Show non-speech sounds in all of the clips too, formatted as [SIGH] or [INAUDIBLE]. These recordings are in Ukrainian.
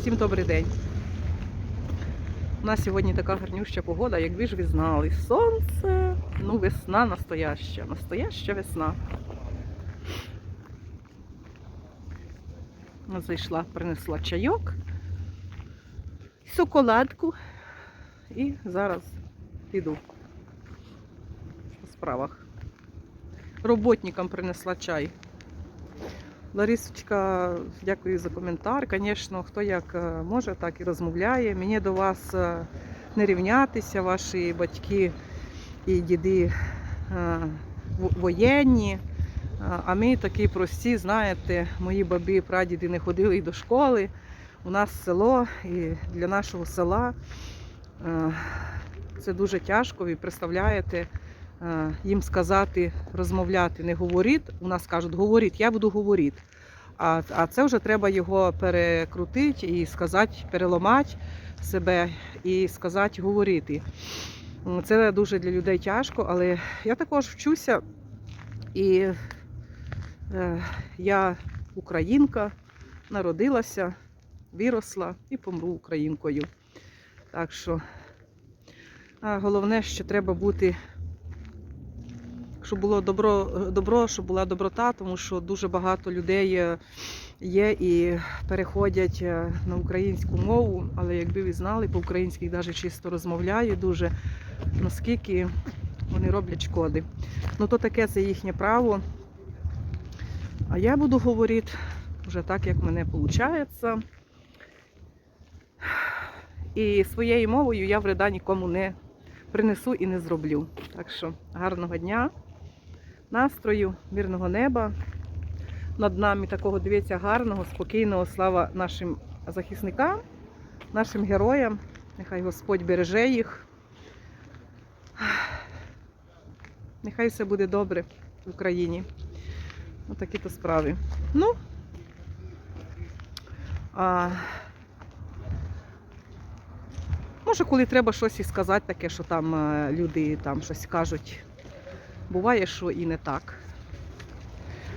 Всім добрий день. У нас сьогодні така гарнюща погода, якби ж ви знали. Сонце, ну весна настояща, настояща весна. Зайшла, принесла чайок, шоколадку і зараз піду по справах. Роботникам принесла чай. Ларисочка, дякую за коментар. Звісно, хто як е, може, так і розмовляє. Мені до вас е, не рівнятися, ваші батьки і діди е, воєнні. А ми такі прості, знаєте, мої бабі прадіди не ходили і до школи. У нас село, і для нашого села це дуже тяжко. Ви представляєте, їм сказати, розмовляти, не говоріть. У нас кажуть, говоріть, я буду говорити. А, а це вже треба його перекрутити і сказати, переламати себе і сказати, говорити. Це дуже для людей тяжко, але я також вчуся. І е, я українка, народилася, виросла і помру українкою. Так що головне, що треба бути щоб було добро, добро, щоб була доброта, тому що дуже багато людей е, є і переходять е, на українську мову, але якби ви знали, по-українськи навіть чисто розмовляю дуже, наскільки вони роблять шкоди. Ну то таке це їхнє право. А я буду говорити вже так, як мене виходить. І своєю мовою я вреда нікому не принесу і не зроблю. Так що гарного дня, настрою, мирного неба. Над нами такого дивіться гарного, спокійного слава нашим захисникам, нашим героям. Нехай Господь береже їх. Нехай все буде добре в Україні. Отакі то справи. Ну, а, може, коли треба щось і сказати таке, що там е, люди там щось кажуть. Буває, що і не так.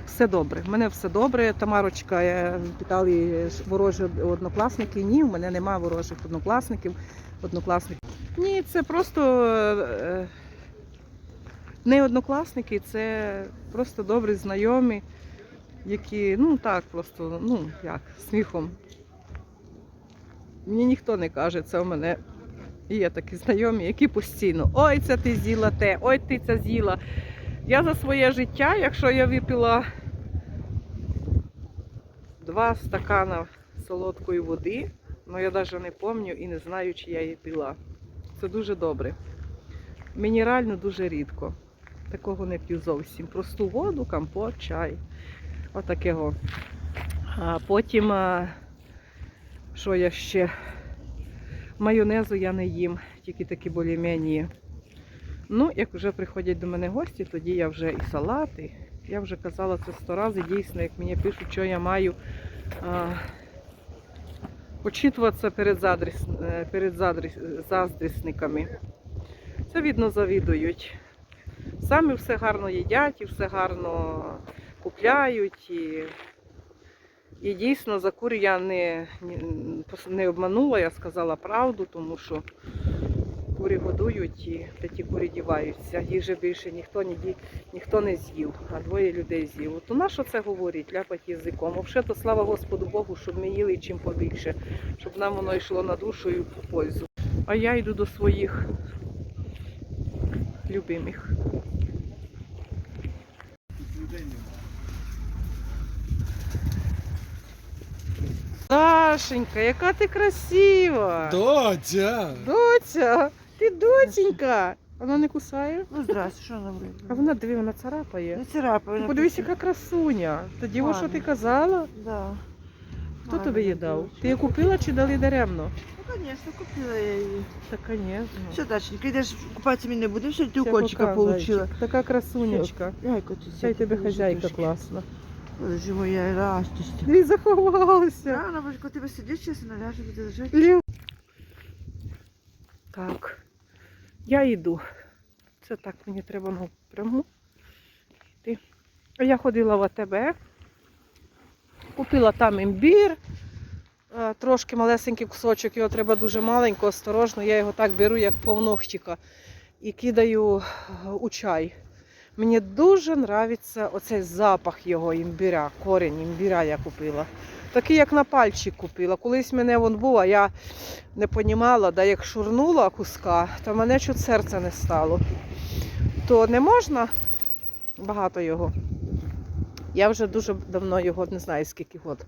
Все добре. В мене все добре. Тамарочка, е, питали ворожі однокласники. Ні, в мене немає ворожих однокласників. однокласників. Ні, це просто е, не однокласники, це просто добрі знайомі, які, ну так, просто, ну як, сміхом. Мені ніхто не каже, це у мене є такі знайомі, які постійно ой, це ти з'їла те, ой, ти це з'їла. Я за своє життя, якщо я випила два стакана солодкої води, ну я навіть не пам'ятаю і не знаю, чи я її пила. Це дуже добре. Мінерально дуже рідко. Такого не п'ю зовсім. Просту воду, компот, чай. Отакого. А потім, що я ще? Майонезу я не їм, тільки такі болі Ну, як вже приходять до мене гості, тоді я вже і салати. Я вже казала це сто разів, дійсно, як мені пишуть, що я маю а, почитуватися перед, задріс, е, перед задріс, заздрісниками. Це видно завідують. Самі все гарно їдять і все гарно купляють. І, і дійсно за кур я не, не, обманула, я сказала правду, тому що курі годують і та ті курі діваються. Їх же більше ніхто не, ді- ніхто не з'їв, а двоє людей з'їв. То на що це говорить, ляпать язиком? Взагалі, то слава Господу Богу, щоб ми їли чим побільше, щоб нам воно йшло на душу і в пользу. А я йду до своїх любимих. Дашенька, яка ти красива! Доча! Доця, ти доченька. Вона не кусає? Ну, здрасте, що нам А вона диви, вона царапає. Не царапай. Ти подивись, яка красуня. Тоді ось що ти казала? Да. Хто тобі її дав? Ти її купила чи дали даремно? Ну, конечно, купила я її. Та, звісно. Все, Дашенька, йдеш купатися ми не будемо, що ти укольчика показує. получила. Така красунечка. Яйко ти Ця й тебе хазяйка класна. Боже моя радость. Ти заховалася. Рано, боже, коли тебе сидиш, чесно, ляже буде лежати. Лів. Так. Я йду. Це так, мені треба напряму. йти. Я ходила в АТБ, купила там імбір, е, трошки малесенький кусочок, його треба дуже маленько, осторожно. Я його так беру, як повнохтіка, і кидаю е, у чай. Мені дуже подобається оцей запах його імбиря, корінь імбиря я купила. Такий, як на пальчик купила. Колись мене вон був, а я не понімала, да як шурнула куска, то мене чуть серце не стало. То не можна багато його. Я вже дуже давно його не знаю, скільки год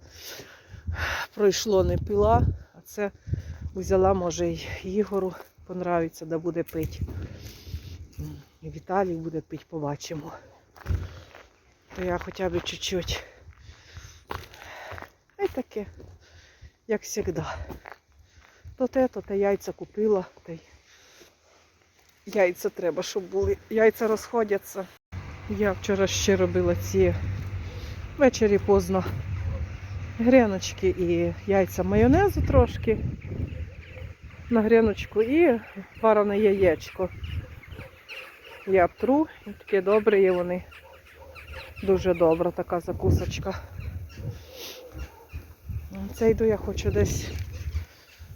пройшло, не пила, а це взяла, може, й Ігору понравиться, да буде пити. Віталій буде пити, побачимо. То я хоча б чуть-чуть. І таке, як завжди. То те, то те яйця купила, та яйця треба, щоб були. Яйця розходяться. Я вчора ще робила ці ввечері поздно гряночки і яйця майонезу трошки на гряночку і варене яєчко. Я тру, і таке добре є вони. Дуже добра така закусочка. Це йду я хочу десь,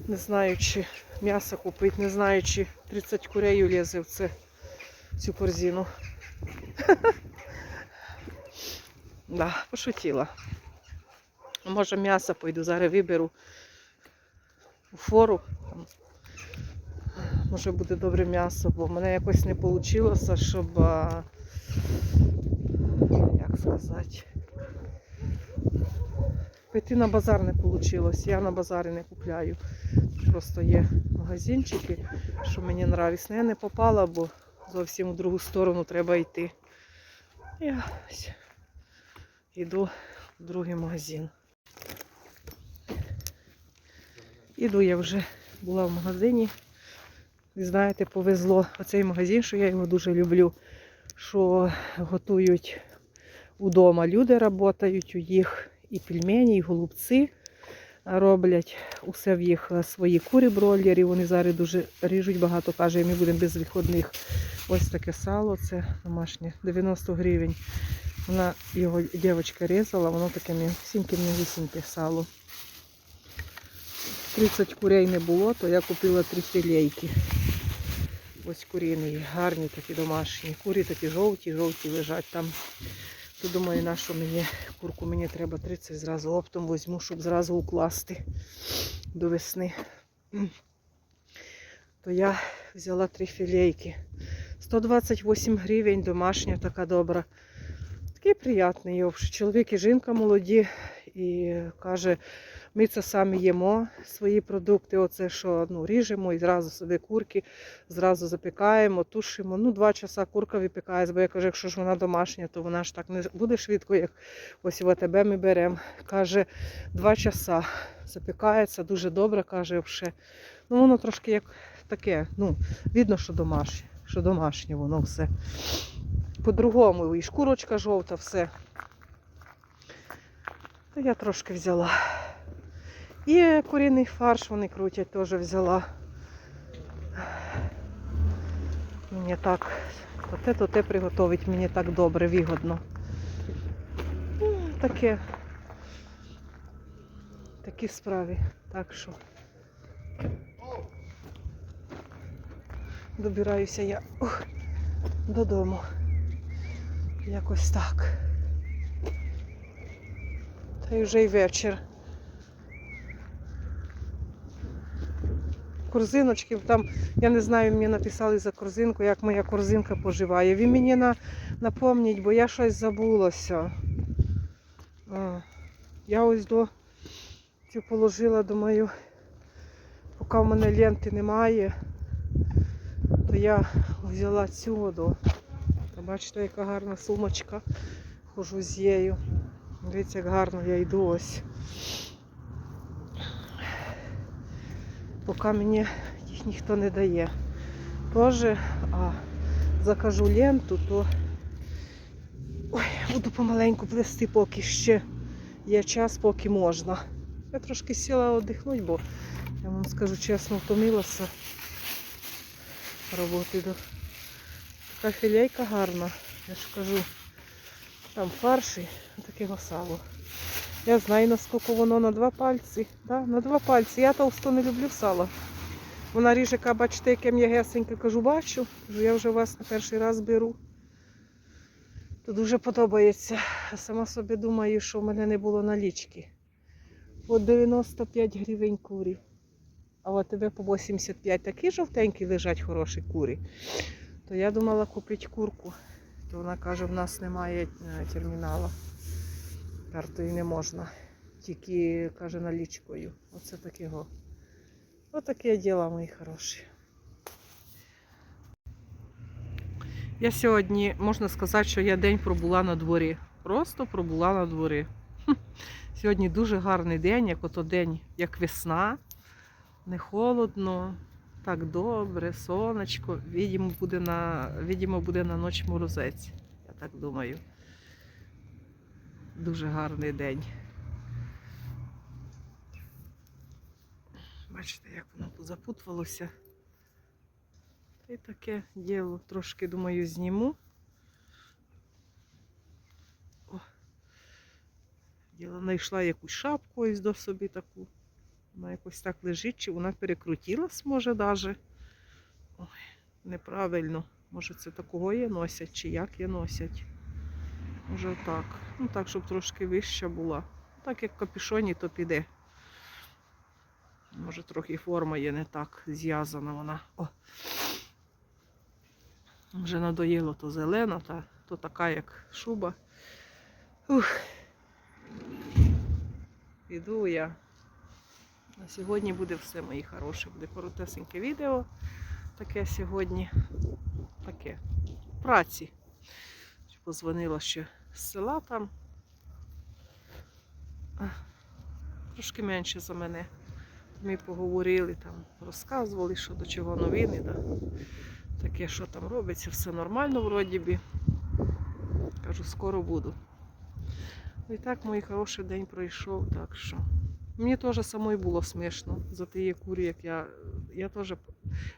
не знаю, чи м'ясо купити, не знаю, чи 30 курей влізе в це, цю корзину. [LAUGHS] Да, пошутила. Може м'ясо пойду, зараз виберу у фору. Може буде добре м'ясо, бо в мене якось не вийшло, щоб, як сказати, піти на базар не вийшло. Я на базарі не купляю. Просто є магазинчики, що мені подобається. Я не попала, бо зовсім в другу сторону треба йти. Я йду в другий магазин. Іду я вже була в магазині. І знаєте, повезло оцей магазин, що я його дуже люблю, що готують удома. Люди працюють у їх і пельмені, і голубці роблять. Усе в їх е, свої курі бройлери. Вони зараз дуже ріжуть багато, каже, ми будемо без виходних. Ось таке сало, це домашнє, 90 гривень. Вона його дівчинка різала, воно таке м'ясіньке м'ясіньке сало. 30 курей не було, то я купила три філейки. Ось куріні, гарні такі домашні. Курі такі жовті, жовті лежать там. То думаю, на що мені курку мені треба 30 зразу оптом візьму, щоб зразу укласти до весни. То я взяла три філейки. 128 гривень, домашня така добра. Такий приятний йовш. Чоловік і жінка молоді і каже, ми це самі їмо свої продукти. Оце що ну, ріжемо і зразу собі курки, зразу запікаємо, тушимо. Ну, два часа курка випікається, бо я кажу, якщо ж вона домашня, то вона ж так не буде швидко, як ось в АТБ ми беремо. Каже, два часа запікається, дуже добре, каже, вже. Ну, воно трошки як таке, ну, видно, що домашнє, що домашнє воно все. По-другому, і шкурочка жовта, все. Я трошки взяла. І курінний фарш вони крутять, теж взяла. Мені так, то те, то те приготовить мені так добре, вигодно. Таке. Такі справи. Так що. Добираюся я ух, додому. Якось так. Та й вже й вечір. Корзиночки, там, я не знаю, мені написали за корзинку, як моя корзинка поживає. Ви мені на, напомніть, бо я щось забулося. А, я ось до цю положила, думаю, поки в мене ленти немає, то я взяла цю. Та бачите, яка гарна сумочка. Хожу з нею. Дивіться, як гарно я йду ось. Поки мені їх ніхто не дає. Тоже, а закажу ленту, то Ой, буду помаленьку плести, поки ще є час, поки можна. Я трошки сіла віддихнути, бо я вам скажу чесно, втомилася роботи. Така філейка гарна, я ж кажу. Там фарш і таке сало. Я знаю, наскільки воно на два пальці. Да? На два пальці. Я товсто не люблю сало. Вона ріже, яка, бачите, яке м'ягесеньке, кажу, бачу. Кажу, я вже вас на перший раз беру. То дуже подобається. Сама собі думаю, що в мене не було налічки. От 95 гривень курі. А от тебе по 85 такі жовтенькі лежать хороші курі. То я думала купити курку. То вона каже, в нас немає е, терміналу. Картою не можна. Тільки каже налічкою. Оце такого. Отаке діло, мої хороші. Я сьогодні, можна сказати, що я день пробула на дворі. Просто пробула на дворі. Сьогодні дуже гарний день, як ото день, як весна. Не холодно, так добре, сонечко. Відімо буде на, відімо буде на ніч морозець. Я так думаю. Дуже гарний день. Бачите, як воно запутувалося. І таке діло. Трошки, думаю, зніму. О. Діло знайшла якусь шапку ось до собі таку. Вона якось так лежить, чи вона перекрутилась, може, даже. Ой, неправильно. Може, це такого є носять, чи як є носять. Може так. Ну так, щоб трошки вища була. Так як в капюшоні, то піде. Може, трохи форма є не так зв'язана вона. О. Вже надоїло то зелена, та то така, як шуба. Ух. Іду я. На сьогодні буде все, мої хороші. Буде коротесеньке відео. Таке сьогодні. Таке. Праці. Позвонила ще села там. Трошки менше за мене. Ми поговорили, там, розказували, що до чого новини. Да. Таке, що там робиться, все нормально вроді би. Кажу, скоро буду. Ну, І так, мій хороший день пройшов, так що. Мені теж самої було смішно за тієї курі, як я. Я теж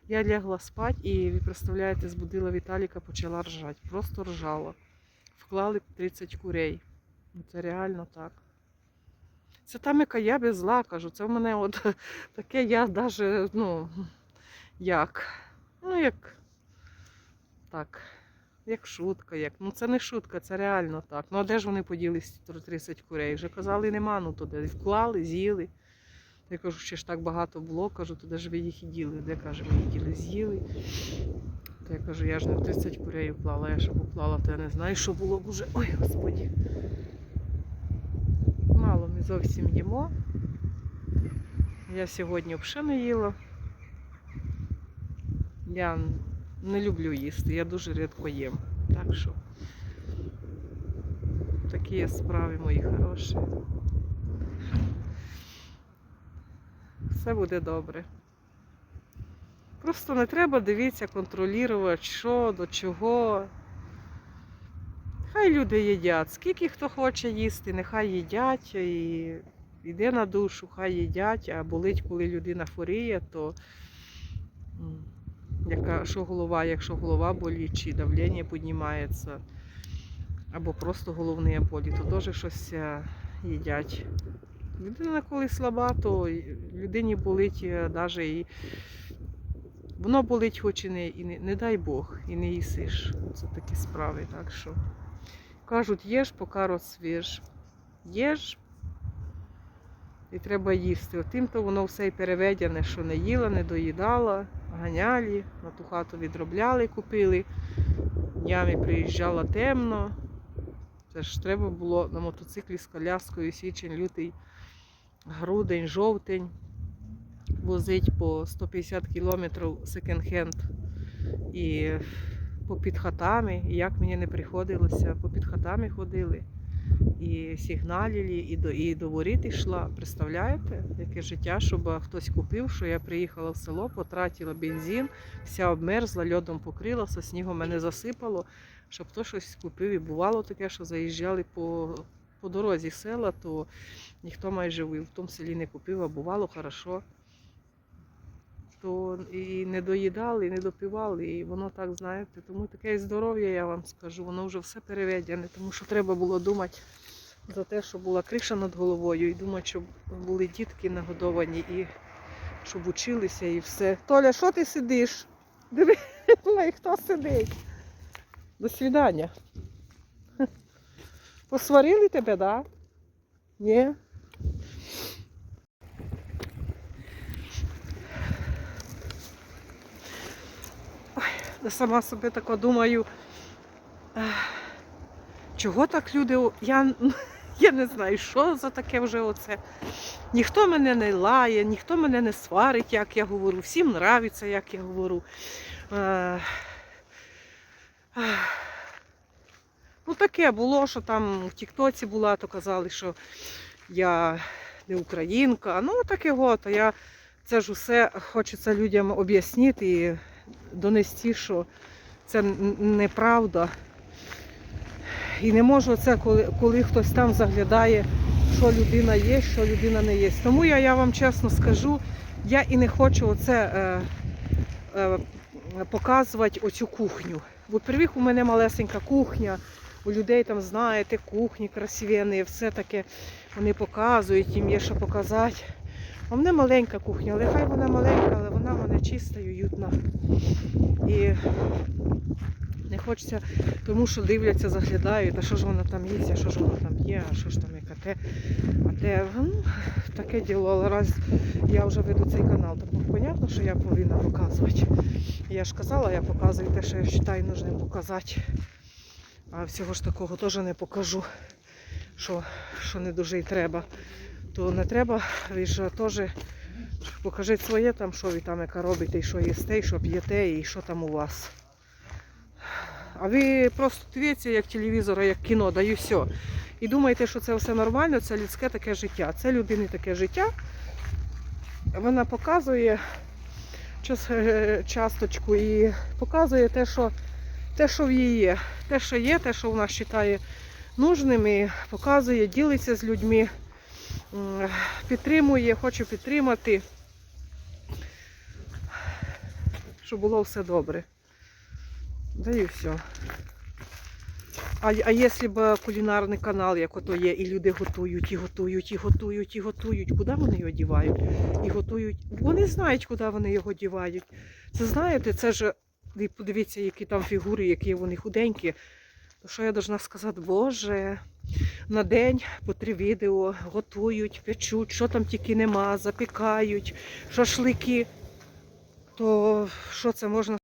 я лягла спати і, ви представляєте, збудила Віталіка, почала ржати. Просто ржала. Вклали 30 курей. Ну, Це реально так. Це там, яка я без зла кажу. Це в мене от [LAUGHS] таке я навіть, ну, як. Ну, як так, як шутка, як. Ну це не шутка, це реально так. Ну а де ж вони поділись 30 курей? Вже казали, нема, ну то де вклали, з'їли. Я кажу, ще ж так багато було, кажу, то де ж ви їх і діли? Де каже, ми їх діли, з'їли. То я кажу, я ж не 30 курей вклала, я щоб уклала, то я не знаю, що було б уже. Ой, господі. Мало ми зовсім їмо. Я сьогодні взагалі їла. Я не люблю їсти, я дуже рідко їм. Так що такі справи мої хороші. Все буде добре. Просто не треба дивитися, контролювати, що, до чого. Хай люди їдять. Скільки хто хоче їсти, нехай їдять і йде на душу, хай їдять, а болить, коли людина хворіє, то яка, що голова, якщо голова болить, чи давлення піднімається, або просто головне болі, то теж щось е, їдять. Людина коли слаба, то людині болить навіть і воно болить хоч і не, і не, не дай Бог, і не їсиш. Це такі справи. Так що кажуть, їж, поки розсвіж. Їж і треба їсти. Отим то воно все і переведене, що не їла, не доїдала, ганяли, на ту хату відробляли, купили. Днями приїжджала темно. Це ж треба було на мотоциклі з коляскою січень, лютий, грудень, жовтень. Возить по 150 кілометрів секонд-хенд. І попід хатами, і як мені не приходилося, попід хатами ходили. І сигналили, і до, і до воріт йшла. Представляєте, яке життя, щоб хтось купив, що я приїхала в село, потратила бензин, вся обмерзла, льодом покрилася, снігом мене засипало, щоб хто щось купив. І бувало таке, що заїжджали по, по дорозі села, то ніхто майже в тому селі не купив, а бувало хорошо. То і не доїдали, і не допивали, і воно так, знаєте, тому таке здоров'я, я вам скажу, воно вже все переведене, тому що треба було думати, за те, що була криша над головою, і думаю, щоб були дітки нагодовані і щоб училися і все. Толя, що ти сидиш? Диви, [LAUGHS] ой, хто сидить? До свидання. [LAUGHS] Посварили тебе, да? Ні? Сама собі тако думаю. Чого так люди? Я, [LAUGHS] я не знаю, що за таке вже оце. Ніхто мене не лає, ніхто мене не сварить, як я говорю. Всім нравиться, як я говорю. Ну, таке було, що там в Тіктоці була, то казали, що я не українка. Ну, таке от. А я це ж усе хочеться людям об'яснити донести, що це неправда. І не можу це, коли, коли хтось там заглядає, що людина є, що людина не є. Тому я, я вам чесно скажу, я і не хочу оце е, е, показувати оцю кухню. Бо первих у мене малесенька кухня, у людей там, знаєте, кухні красивенні, все таке вони показують, їм є що показати. В мене маленька кухня, але хай вона маленька, але вона в мене чиста і уютна. І не хочеться, тому що дивляться, заглядають, а що ж вона там є, а що ж вона там є, а що ж там яке те, а те. Ну, таке діло, але раз я вже веду цей канал, то понятно, що я повинна показувати. Я ж казала, я показую те, що я вважаю нужним показати. А всього ж такого теж не покажу, що, що не дуже й треба. То не треба, ви ж теж покажіть своє там, що ви там яка робите, і що їсте, і що п'єте, і що там у вас. А ви просто дивіться, як телевізор, як кіно, да і все. І думаєте, що це все нормально, це людське таке життя. Це людини таке життя. Вона показує час, е, часточку і показує те, що, те, що в її є. Те, що є, те, що вона вважає нужним, і показує, ділиться з людьми, підтримує, хоче підтримати, щоб було все добре. Да і все. А, а якщо б кулінарний канал, як ото є, і люди готують, і готують, і готують, і готують, куди вони його дівають? І готують. Вони знають, куди вони його дівають. Це знаєте, це ж подивіться, які там фігури, які вони худенькі. То що я должна сказати, Боже, на день по три відео готують, печуть, що там тільки нема, запікають, шашлики. То що це можна